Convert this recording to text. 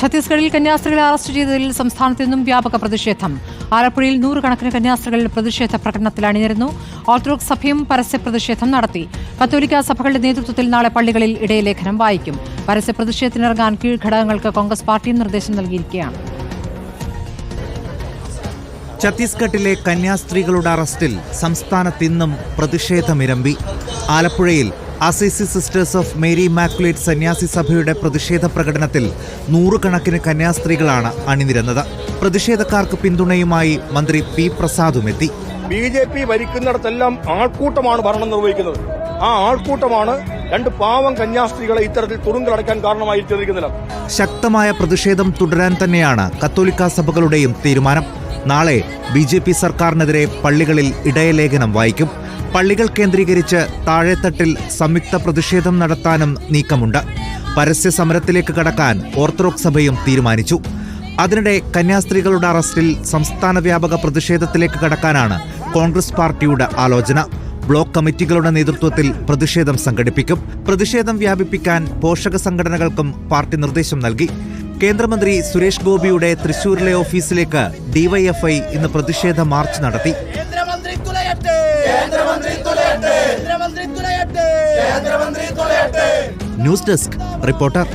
ഛത്തീസ്ഗഡിൽ കന്യാസ്ത്രീകളെ അറസ്റ്റ് ചെയ്തതിൽ സംസ്ഥാനത്ത് നിന്നും വ്യാപക പ്രതിഷേധം. ആലപ്പുഴയിൽ നൂറുകണക്കിന് കന്യാസ്ത്രീകൾ പ്രതിഷേധ പ്രകടനത്തിൽ അണിനിരുന്നു. ഓർത്തഡോക്സ് സഭയും പരസ്യ പ്രതിഷേധം നടത്തി. കത്തോലിക്ക സഭകളുടെ നേതൃത്വത്തിൽ നാളെ പള്ളികളിൽ ഇടയലേഖനം വായിക്കും. പരസ്യ പ്രതിഷേധത്തിനിറങ്ങാൻ കീഴ്ഘടകങ്ങൾക്ക് കോൺഗ്രസ് പാർട്ടിയും നിർദ്ദേശം നൽകിയിരിക്കുകയാണ്. ഛത്തീസ്ഗഡിലെ കന്യാസ്ത്രീകളുടെ അറസ്റ്റിൽ സംസ്ഥാനത്ത് ഇന്നും പ്രതിഷേധമിരമ്പി. ആലപ്പുഴയിൽ Assisi sisters of Mary immaculate സന്യാസി സഭയുടെ പ്രതിഷേധ പ്രകടനത്തിൽ നൂറുകണക്കിന് കന്യാസ്ത്രീകളാണ് അണിനിരന്നത്. പ്രതിഷേധക്കാർക്ക് പിന്തുണയുമായി മന്ത്രി പി പ്രസാദും എത്തി ബി ജെ പി ഭരിക്കുന്നിടത്തെല്ലാം ആൾക്കൂട്ടമാണ് ഭരണം നിർവഹിക്കുന്നത്. ആ ആൾക്കൂട്ടമാണ് രണ്ട് പാവം കന്യാസ്ത്രീകളെ ഇത്തരത്തിൽ തുറുങ്കിലടക്കാൻ കാരണമായി തീർന്നിരിക്കുന്നില്ല ശക്തമായ പ്രതിഷേധം തുടരാൻ തന്നെയാണ് കത്തോലിക്ക സഭകളുടെയും തീരുമാനം. നാളെ ബി സർക്കാരിനെതിരെ പള്ളികളിൽ ഇടയലേഖനം വായിക്കും. പള്ളികൾ കേന്ദ്രീകരിച്ച് താഴെത്തട്ടിൽ സംയുക്ത പ്രതിഷേധം നടത്താനും നീക്കമുണ്ട്. പരസ്യ സമരത്തിലേക്ക് കടക്കാൻ ഓർത്തഡോക്സ് സഭയും തീരുമാനിച്ചു. അതിനിടെ കന്യാസ്ത്രീകളുടെ അറസ്റ്റിൽ സംസ്ഥാന വ്യാപക പ്രതിഷേധത്തിലേക്ക് കടക്കാനാണ് കോൺഗ്രസ് പാർട്ടിയുടെ ആലോചന. ബ്ലോക്ക് കമ്മിറ്റികളുടെ നേതൃത്വത്തിൽ പ്രതിഷേധം സംഘടിപ്പിക്കും. പ്രതിഷേധം വ്യാപിപ്പിക്കാൻ പോഷക സംഘടനകൾക്കും പാർട്ടി നിർദ്ദേശം നൽകി. കേന്ദ്രമന്ത്രി സുരേഷ് ഗോപിയുടെ തൃശൂരിലെ ഓഫീസിലേക്ക് ഡിവൈഎഫ്ഐ ഇന്ന് പ്രതിഷേധ മാർച്ച് നടത്തി. കേന്ദ്രമന്ത്രി തുലയട്ടെ. കേന്ദ്രമന്ത്രി തുലയട്ടെ. കേന്ദ്രമന്ത്രി തുലയട്ടെ. News desk reporter.